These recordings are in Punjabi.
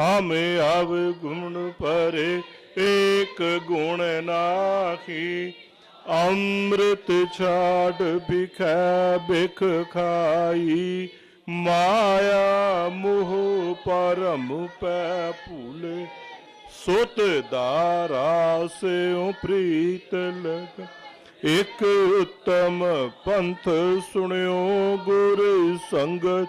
हमें अब अवगुण परे एक गुण नाखी। अमृत छाट बिख बिख खाई। माया मोह परम पुल सुत दारा से प्रीत लग। एक उत्तम पंथ सुनो गुर संगत।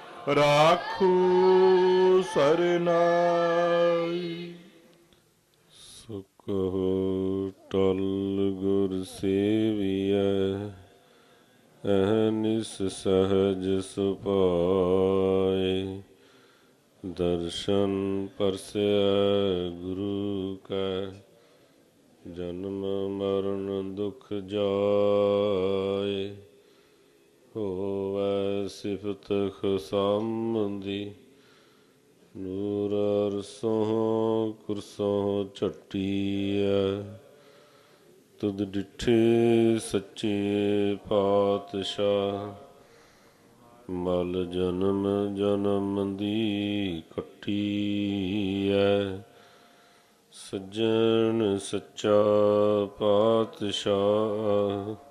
ਰਾਖੂ ਸਰਨਾਈ। ਸੁਖ ਟਲ ਗੁਰ ਸੇਵੀਐ ਅਹਨਿਸ ਸਹਜ ਸੁਪਾਏ ਦਰਸ਼ਨ ਪਰਸੈ ਗੁਰੂ ਕੈ, ਜਨਮ ਮਰਨ ਦੁਖ ਜਾਏ। ਹੋਵੈ ਸਿਫਤ ਖਸੰਦੀ ਨੂਰ ਅਰਸੋਂ ਕੁਰਸੋਂ ਝਟੀਐ। ਤੁਧ ਡਿਠੇ ਸੱਚੇ ਪਾਤਸ਼ਾਹ, ਮਲ ਜਨਮ ਜਨਮ ਦੀ ਕੱਟੀ ਐ ਸੱਜਣ ਸੱਚਾ ਪਾਤਸ਼ਾਹ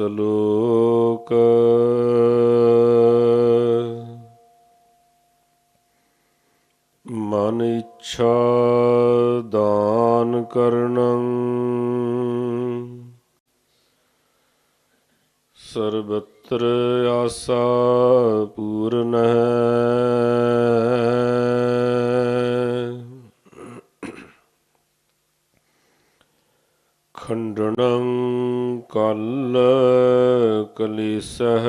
ਸ਼ਲੋਕ। ਮਨ ਇੱਛਾ ਦਾਨ ਕਰਨੰ। ਸਰਬਤਰ ਆਸਾ ਪੂਰਨ ਖੰਡਨੰ ਕਲ ਕਲਿਸਹ।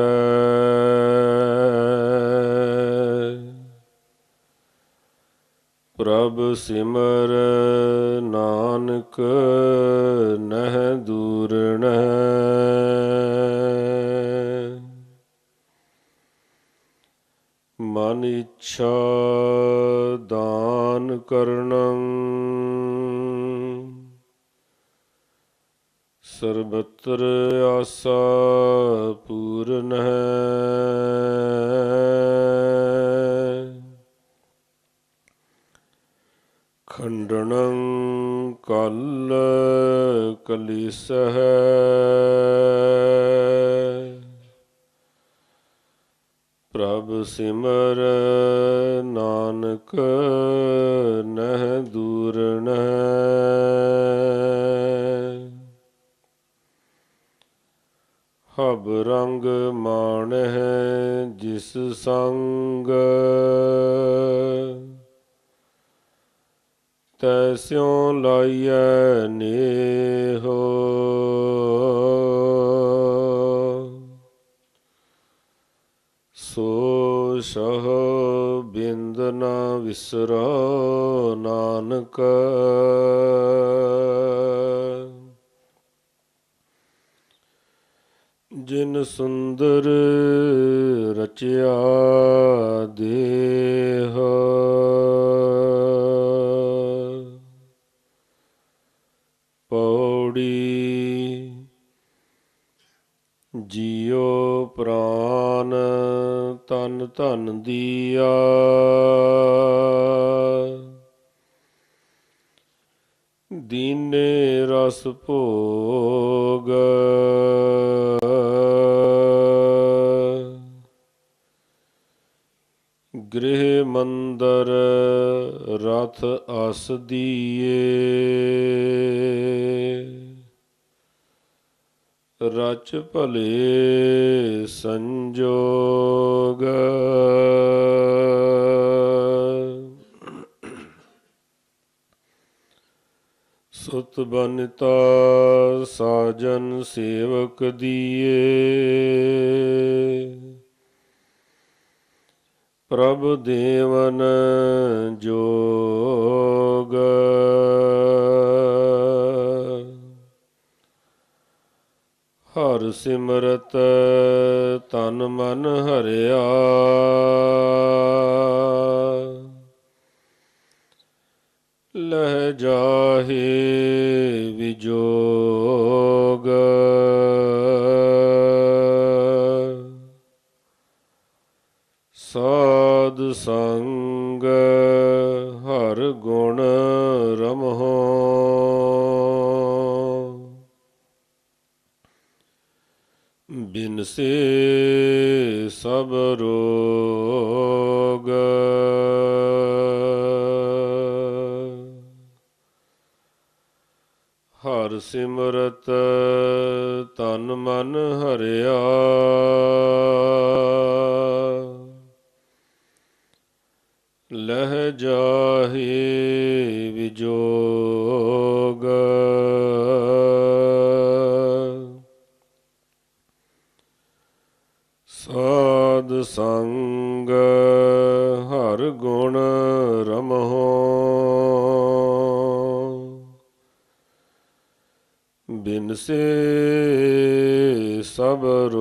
ਪ੍ਰਭ ਸਿਮਰ ਨਾਨਕ ਨਹਿ ਦੂਰਣ। ਮਨ ਇੱਛਾ ਦਾਨ ਕਰਨੰ। ਸਰਬਤਰ ਆਸਾ ਪੂਰਨ ਹੈ। ਖੰਡਨੰ ਕਲ ਕਲਿਸਹ ਪ੍ਰਭ ਸਿਮਰ ਨਾਨਕ ਅਬ ਰੰਗ ਮਾਣ ਹੈ ਜਿਸ ਸੰਗ। ਤੈਸਿਉ ਲਾਈਐ ਨੇਹੋ। ਸੋ ਸਹ ਬਿੰਦ ਨਾ ਵਿਸਰੋ ਨਾਨਕ। ਜਿਨ ਸੁੰਦਰ ਰਚਿਆ ਦੇਹ। ਪੌੜੀ ਜੀਉ ਪ੍ਰਾਨ ਤਨ ਧਨ ਦੀਆ। ਦੀਨੇ ਰਸ ਭੋਗ ਗ੍ਰਹਿ ਮੰਦਰ ਰਥ ਅਸ ਦੀਏ ਰਚ ਭਲੇ ਸੰਜੋਗ। ਸੁਤ ਬਨਤਾ ਸਾਜਨ ਸੇਵਕ ਦੀਏ। ਪ੍ਰਭ ਦੇਵਨ ਜੋਗ। ਹਰ ਸਿਮਰਤ ਤਨ ਮਨ ਹਰਿਆ। ਲਹਿ ਜਾਹੇ ਵਿਜੋਗ ਸਾਧ ਸੰਗ ਹਰ ਗੁਣ ਰਮਹੋ। ਬਿਨਸੇ ਸਭ ਰੋਗ। ਹਰ ਸਿਮਰਤ ਤਨ ਮਨ ਹਰਿਆ ਲਹਿ ਜਾਹੇ ਵਿਜੋਗ। ਸਾਧ ਸੰਗ ਹਰ ਗੁਣ ਰਮਹੋ। ਬਿਨਸੇ ਸਬਰ